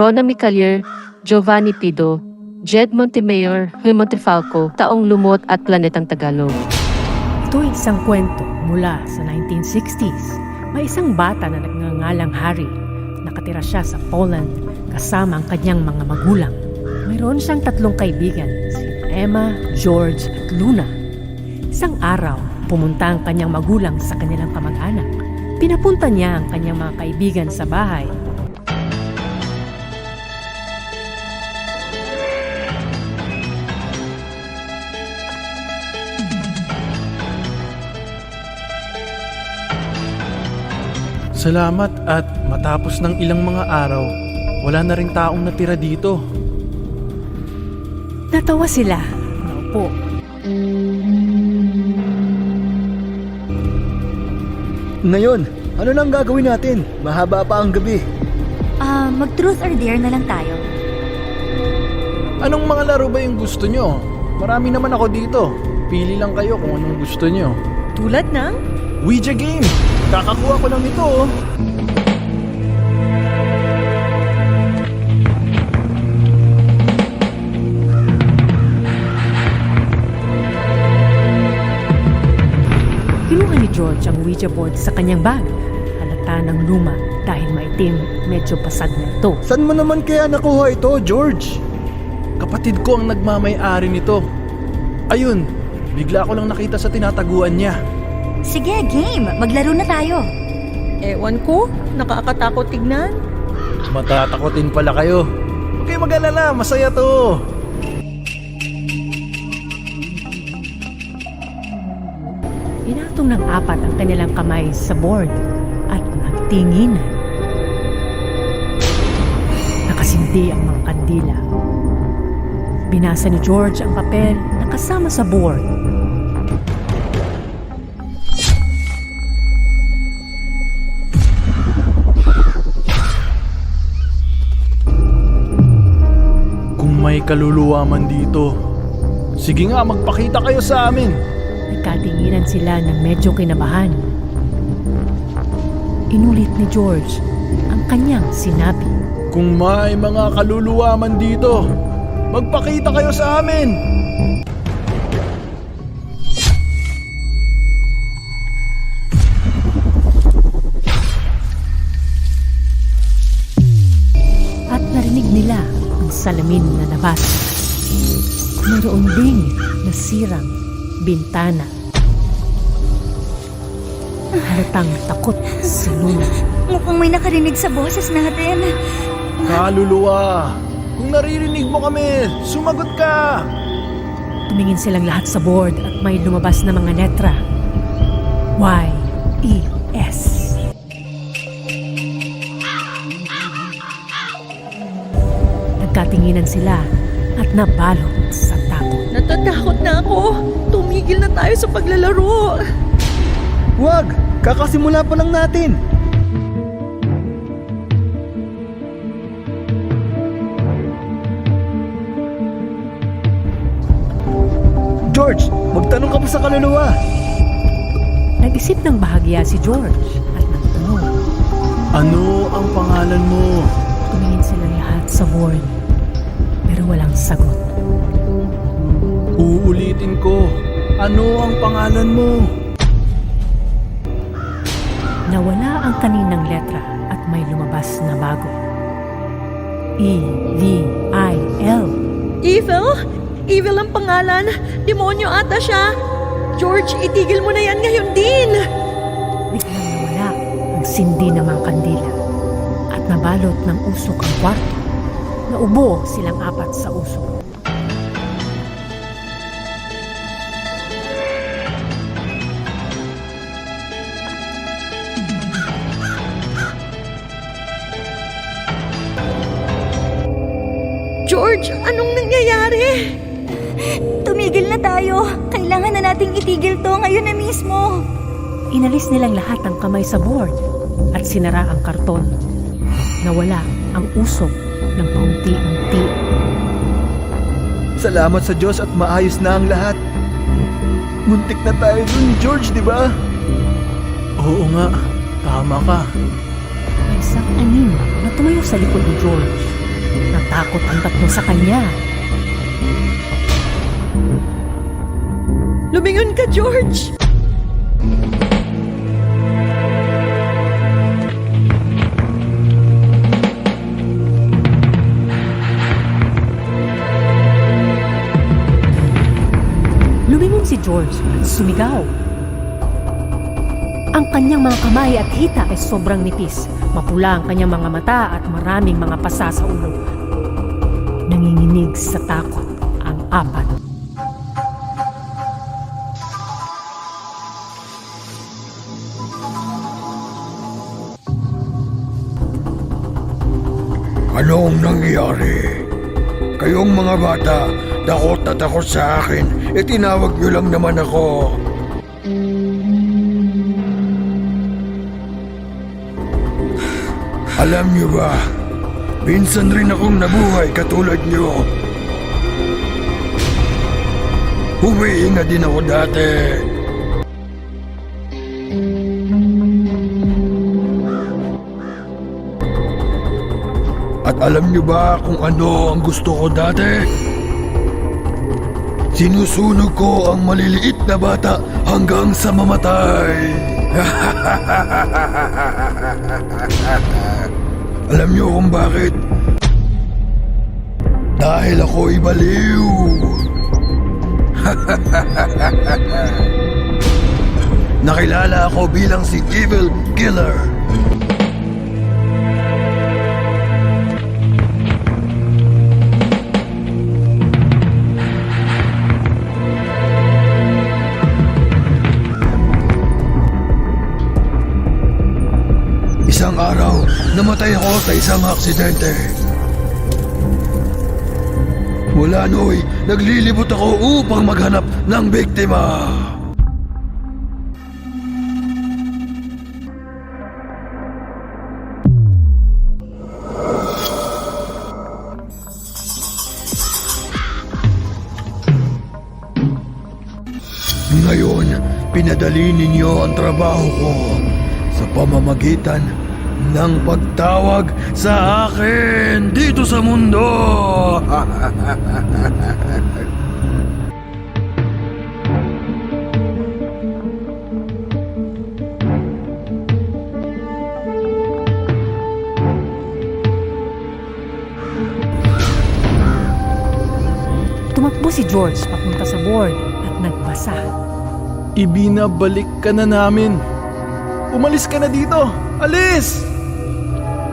Rona Micalier, Giovanni Pido, Jed Montemayor, Huy Montefalco, Taong Lumot at Planetang Tagalog. Ito ay isang kwento mula sa 1960s. May isang bata na nagngangalang Harry. Nakatira siya sa Poland kasama ang kanyang mga magulang. Mayroon siyang tatlong kaibigan, si Emma, George at Luna. Isang araw, pumunta ang kanyang magulang sa kanilang kamag-anak. Pinapunta niya ang kanyang mga kaibigan sa bahay Salamat at matapos ng ilang mga araw, wala na ring taong natira dito. Natawa sila. Naupo. Ngayon, ano nang gagawin natin? Mahaba pa ang gabi. Ah, mag-truth or dare na lang tayo. Anong mga laro ba yung gusto nyo? Marami naman ako dito. Pili lang kayo kung anong gusto nyo. Tulad ng Ouija game! Kakakuha ko lang ito oh. Kinuha ni George ang Ouija board sa kanyang bag. Halata ng luma dahil maitim, medyo pasag na ito. Saan mo naman kaya nakuha ito, George? Kapatid ko ang nagmamay-ari nito. Ayun, bigla ko lang nakita sa tinataguan niya. Sige, game. Maglaro na tayo. Ewan ko, nakakatakot tignan. Matatakotin pala kayo. Huwag kayo mag-alala, masaya to. Pinatong ng apat ang kanilang kamay sa board at nagtinginan. Nakasindi ang mga kandila. Binasa ni George ang papel na kasama sa board. May kaluluwa man dito, sige nga magpakita kayo sa amin. Nagkatinginan sila ng medyo kinabahan. Inulit ni George ang kanyang sinabi. Kung may mga kaluluwa man dito, magpakita kayo sa amin. Salamin na nabasa. Mayroon ding nasirang bintana. Halatang takot si Luna. Mukhang may nakarinig sa boses natin. Kaluluwa, kung naririnig mo kami, sumagot ka. Tumingin silang lahat sa board at may lumabas na mga letra. Y, E, Nagkatinginan sila at nabalot sa takot. Natatakot na ako. Tumigil na tayo sa paglalaro. Huwag! Kakasimula pa lang natin. George, magtanong ka pa sa kaluluwa. Nag-isip ng bahagya si George at nagtanong. Ano ang pangalan mo? Tumingin sila lahat sa board pero walang sagot. Uulitin ko. Ano ang pangalan mo? Nawala ang kaninang letra at may lumabas na bago. E, V, I, L. Evil? Evil ang pangalan. Demonyo ata siya. George, itigil mo na yan ngayon din. Biglang nawala ang sindi ng mga kandila at nabalot ng usok ang kwarto. Naubo silang apat sa usok. George, anong nangyayari? Tumigil na tayo. Kailangan na nating itigil to ngayon na mismo. Inalis nilang lahat ang kamay sa board at sinara ang karton. Nawala ang usok ng paunti-unti. Salamat sa Diyos at maayos na ang lahat. Muntik na tayo dun, George, di ba? Oo nga, tama ka. May isang anim na tumayo sa likod ni George. Natakot ang tatlo sa kanya. Lumingon ka, George! Sumigaw. Ang kanyang mga kamay at hita ay sobrang nipis. Mapula ang kanyang mga mata at maraming mga pasa sa ulo. Nanginginig sa takot ang apat. Anong nangyari? Kayong mga bata, takot na takot sa akin. E tinawag niyo lang naman ako. Alam niyo ba, minsan rin akong nabuhay katulad niyo. Humihinga din ako dati. Alam niyo ba kung ano ang gusto ko dati? Sinusunog ko ang maliliit na bata hanggang sa mamatay. alam niyo kung bakit? Dahil ako'y baliw. Nakilala ako bilang si Evil Killer. Namatay ako sa isang aksidente. Mula nooy, naglilibot ako upang maghanap ng biktima. Ngayon, pinadali ninyo ang trabaho ko sa pamamagitan ng pagtawag sa akin dito sa mundo. Tumakbo si George papunta sa board at nagbasa. Ibinabalik ka na namin. Umalis ka na dito! Alis!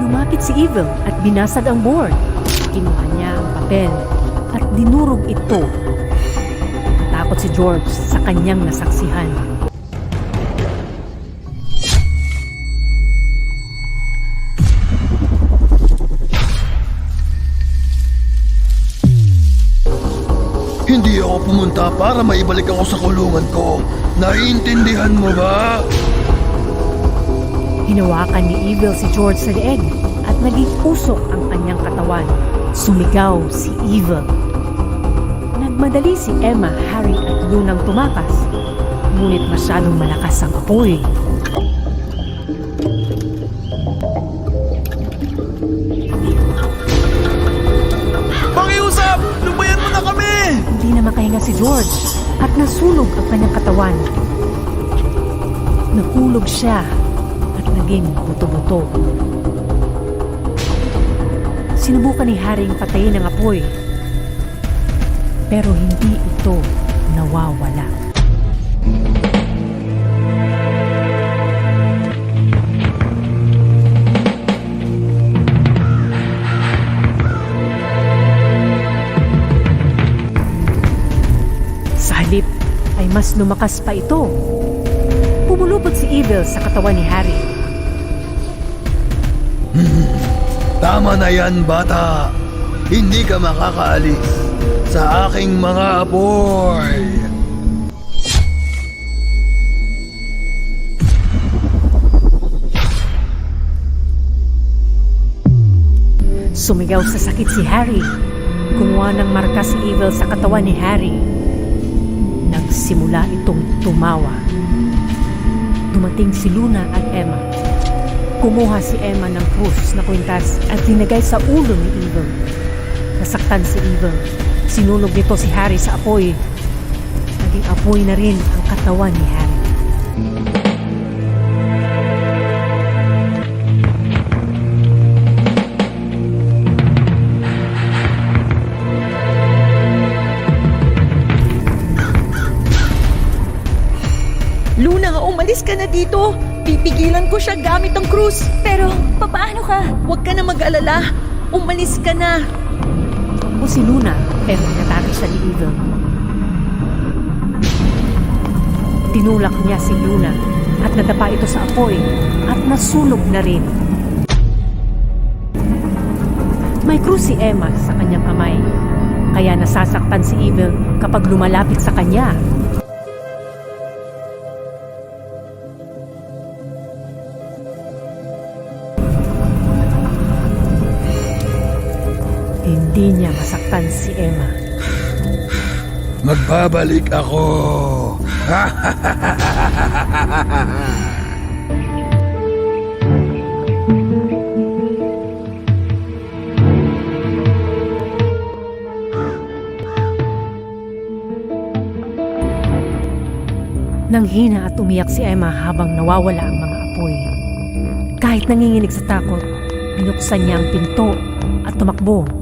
Lumapit si Evil at binasag ang board. Kinuha niya ang papel at dinurog ito. Natakot si George sa kanyang nasaksihan. Hindi ako pumunta para maibalik ako sa kulungan ko. Naiintindihan mo ba? Hinawakan ni Evil si George sa leeg at naging usok ang kanyang katawan. Sumigaw si Evil. Nagmadali si Emma, Harry at Lunang tumakas. Ngunit masyadong malakas ang apoy. Pakiusap! Lubayan mo na kami! Hindi na makahinga si George at nasunog ang kanyang katawan. Nahulog siya naging buto-buto. Sinubukan ni Harry ang patayin ng apoy. Pero hindi ito nawawala. Sa halip ay mas lumakas pa ito. Pumulupot si Evil sa katawan ni Harry. Tama na yan, bata. Hindi ka makakaalis sa aking mga apoy. Sumigaw sa sakit si Harry. Kumuha ng marka si Evil sa katawan ni Harry. Nagsimula itong tumawa. Dumating si Luna at Emma. Kumuha si Emma ng krus na kwintas at dinagay sa ulo ni Evil. Nasaktan si Evil. Sinunog nito si Harry sa apoy. Naging apoy na rin ang katawan ni Harry. Luna, umalis ka na dito. Pipigilan ko siya gamit ang krus. Pero, papaano ka? Huwag ka na mag-alala. Umalis ka na. o si Luna pero inatake siya ni Evil. Tinulak niya si Luna at nadapa ito sa apoy at nasunog na rin. May krus si Emma sa kanyang kamay kaya nasasaktan si Evil kapag lumalapit sa kanya. Hindi niya masaktan si Emma. Magbabalik ako. Nang hina at umiyak si Emma habang nawawala ang mga apoy. Kahit nanginginig sa takot, binuksan niya ang pinto at tumakbo